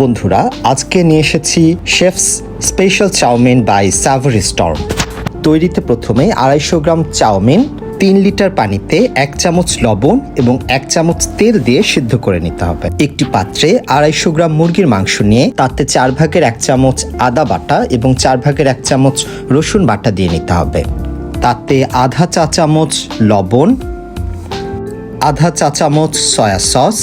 বন্ধুরা, আজকে নিয়ে এসেছি chef's special chow mein by savoury storm. তৈরিতে প্রথমে আড়াইশো গ্রাম চাউমিন, তিন লিটার পানিতে এক চামচ লবণ এবং এক চামচ তেল দিয়ে সিদ্ধ করে নিতে হবে। একটি পাত্রে আড়াইশো গ্রাম মুরগির মাংস নিয়ে তাতে চার ভাগের এক চামচ আদা বাটা এবং চার ভাগের এক চামচ রসুন বাটা দিয়ে নিতে হবে। তাতে আধা চা চামচ লবণ, আধা চা চামচ সয়া সস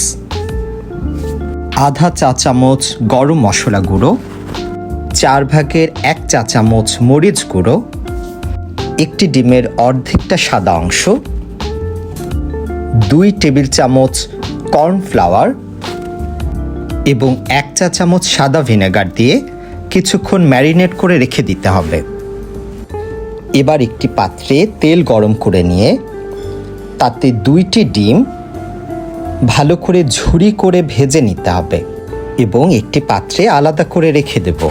আধা চা চামচ গরম মশলা গুঁড়ো, চার ভাগের এক চা চামচ মরিচ গুঁড়ো, একটি ডিমের অর্ধেকটা সাদা অংশ, দুই টেবিল চামচ কর্নফ্লাওয়ার এবং এক চা চামচ সাদা ভিনেগার দিয়ে কিছুক্ষণ ম্যারিনেট করে রেখে দিতে হবে। এবার একটি পাত্রে তেল গরম করে নিয়ে তাতে দুইটি ডিম ভালো করে ঝুড়ি করে ভেজে নিতে হবে এবং একটি পাত্রে আলাদা করে রেখে দেব।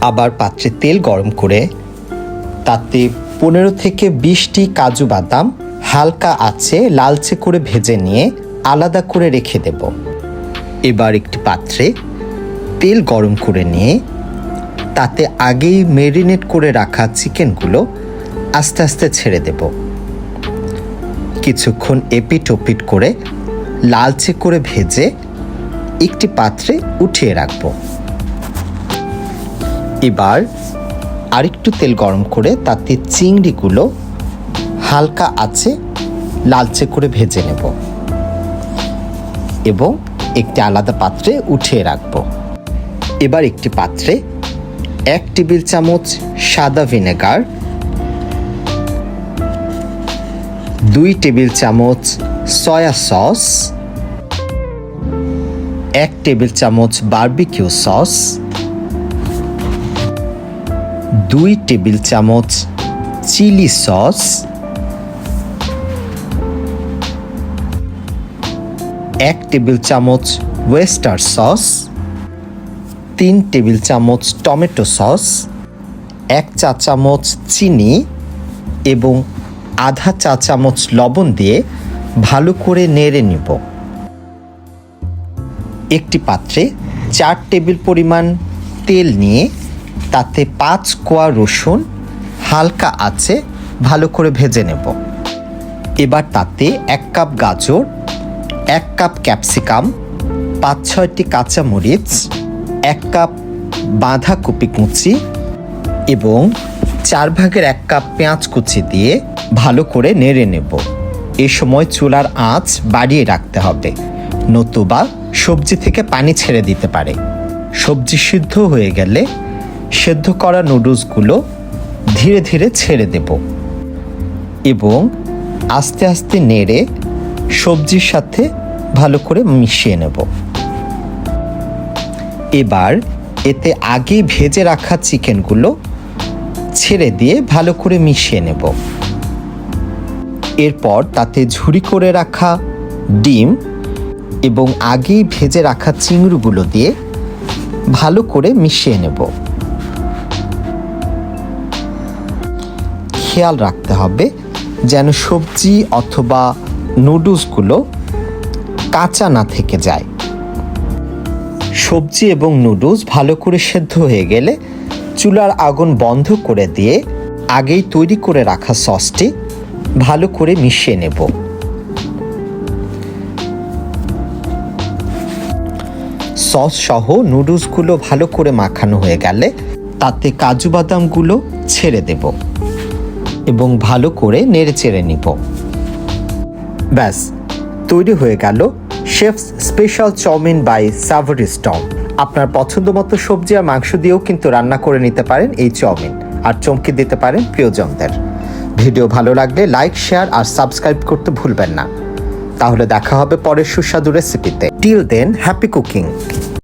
আবার পাত্রে তেল গরম করে তাতে পনেরো থেকে বিশটি কাজু বাদাম হালকা আছে লালচে করে ভেজে নিয়ে আলাদা করে রেখে দেব। এবার একটি পাত্রে তেল গরম করে নিয়ে তাতে আগেই মেরিনেট করে রাখা চিকেনগুলো আস্তে আস্তে ছেড়ে দেবো। কিছুক্ষণ এপিট ওপিট করে লালচে করে ভেজে একটি পাত্রে উঠিয়ে রাখব। এবার আরেকটু তেল গরম করে তাতে চিংড়িগুলো হালকা আছে লালচে করে ভেজে নেব এবং একটি আলাদা পাত্রে উঠিয়ে রাখব। এবার একটি পাত্রে এক টেবিল চামচ সাদা ভিনেগার দুই টেবিল চামচ সয়া সস, এক টেবিল চামচ বার্বিকিউ সস, দুই টেবিল চামচ চিলি সস, এক টেবিল চামচ ওয়েস্টার সস, তিন টেবিল চামচ টমেটো সস, এক চা চামচ চিনি এবং আধা চা চামচ লবণ দিয়ে ভালো করে নেড়ে নিব। একটি পাত্রে চার টেবিল পরিমাণ তেল নিয়ে তাতে পাঁচ কোয়া রসুন হালকা আছে ভালো করে ভেজে নেব। এবার তাতে এক কাপ গাজর, এক কাপ ক্যাপসিকাম, পাঁচ ছয়টি কাঁচামরিচ, এক কাপ বাঁধাকপি কুচি এবং চার ভাগের এক কাপ পেঁয়াজ কুচি দিয়ে ভালো করে নেড়ে নেব। এ সময় চুলার আঁচ বাড়িয়ে রাখতে হবে, নতুবা সবজি থেকে পানি ছেড়ে দিতে পারে। সবজি সিদ্ধ হয়ে গেলে সেদ্ধ করা নুডলসগুলো ধীরে ধীরে ছেড়ে দেব এবং আস্তে আস্তে নেড়ে সবজির সাথে ভালো করে মিশিয়ে নেব। এবার এতে আগে ভেজে রাখা চিকেনগুলো ছেড়ে দিয়ে ভালো করে মিশিয়ে নেব। এরপর তাতে ঝুরি করে রাখা ডিম এবং আগেই ভেজে রাখা চিংড়িগুলো দিয়ে ভালো করে মিশিয়ে নেব। খেয়াল রাখতে হবে যেন সবজি অথবা নুডলসগুলো কাঁচা না থেকে যায়। সবজি এবং নুডলস ভালো করে সেদ্ধ হয়ে গেলে চুলার আগুন বন্ধ করে দিয়ে আগেই তৈরি করে রাখা সসটি ভালো করে মিশিয়ে নেব। সস সহ নুডলসগুলো ভালো করে মাখানো হয়ে গেলে তাতে কাজু বাদামগুলো ছেড়ে দেব এবং ভালো করে নেড়ে চেড়ে নিব। ব্যাস, তৈরি হয়ে গেল chef's special chow mein by savoury storm আপনার পছন্দ মতো সবজি আর মাংস দিয়েও কিন্তু রান্না করে নিতে পারেন এই চাউমিন, আর চমকে দিতে পারেন প্রিয়জনদের। ভিডিও ভালো লাগলে লাইক, শেয়ার আর সাবস্ক্রাইব করতে ভুলবেন না। তাহলে দেখা হবে পরের সুস্বাদু রেসিপিতে। Till then, happy cooking.